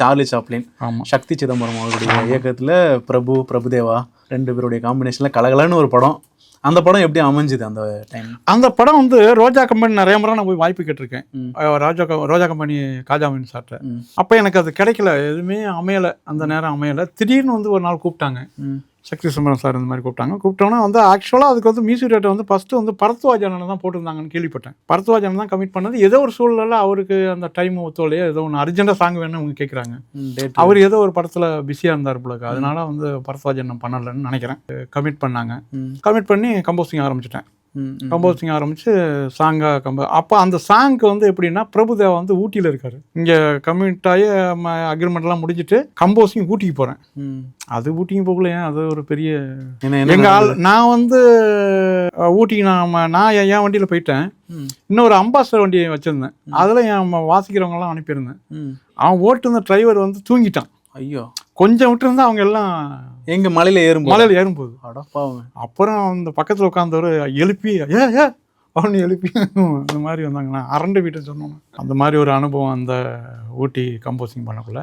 Charlie Chaplin சக்தி சிதம்பரம் அவருடைய இயக்கத்துல பிரபு பிரபுதேவா ரெண்டு பேருடைய காம்பினேஷன்ல கலகலன்னு ஒரு படம். அந்த படம் எப்படி அமைஞ்சுது அந்த டைம் அந்த படம் வந்து ரோஜா கம்பெனி நிறைய முறை நான் போய் வாய்ப்பு கேட்டிருக்கேன். ராஜா ரோஜா கம்பெனி காஜாமின் சார்ட்ட. அப்போ எனக்கு அது கிடைக்கல. எதுவுமே அமையலை. அந்த நேரம் அமையலை. திடீர்னு வந்து ஒரு நாள் கூப்பிட்டாங்க. சக்தி சுந்தரம் சார் இந்த மாதிரி கூப்பிட்டாங்க. கூப்பிட்டோன்னா வந்து ஆக்சுவலாக அதுக்கு வந்து மியூசிக் டேரக்டர் வந்து ஃபஸ்ட்டு வந்து பரத்வாஜனை தான் போட்டிருந்தாங்கன்னு கேள்விப்பட்டேன். பரத்வாஜன் தான் கமிட் பண்ணது. ஏதோ ஒரு சூழ்நிலை அவருக்கு அந்த டைம் ஒத்துழையோ ஏதோ ஒன்று அர்ஜென்ட்டாக சாங் வேணும்னு அவங்க கேட்குறாங்க அவர் ஏதோ ஒரு படத்தில் பிஸியாக இருந்தார் போலக்கு அதனால வந்து பரத்வாஜன் பண்ணலைன்னு நினைக்கிறேன். கமிட் பண்ணாங்க. கமிட் பண்ணி கம்போசிங் ஆரம்பிச்சிட்டேன். கம்போசிங் ஆரம்பிச்சு சாங்காக கம்ப அப்போ அந்த சாங்க்கு வந்து எப்படின்னா பிரபுதேவா வந்து ஊட்டியில் இருக்காரு. இங்கே கமிட் ஆகி அக்ரிமெண்ட்லாம் முடிஞ்சிட்டு கம்போசிங் ஊட்டிக்கு போகிறேன் அது ஊட்டிக்கு போகல ஏன்? அது ஒரு பெரிய என்ன என்ன எங்க ஆள் நான் வந்து ஊட்டிக்கு நான் ம- நான் என் வண்டியில் போயிட்டேன். இன்னொரு அம்பாஸ்டர் வண்டியை வச்சுருந்தேன். அதில் என் வாசிக்கிறவங்கலாம் அனுப்பியிருந்தேன். அவன் ஓட்டுன டிரைவர் வந்து தூங்கிட்டான். ஐயோ. கொஞ்சம் விட்டுருந்தா அவங்க எல்லாம் எங்க மலையில ஏறும்போது? மலையில் ஏறும்போது. அப்புறம் அந்த பக்கத்தில் உட்காந்தவர் எழுப்பி ஏ ஏ அவனு எழுப்பி. அந்த மாதிரி வந்தாங்க நான் அரண்டு வீட்டை சொன்னோம் அந்த மாதிரி ஒரு அனுபவம் அந்த ஊட்டி கம்போசிங் பண்ணக்குள்ள.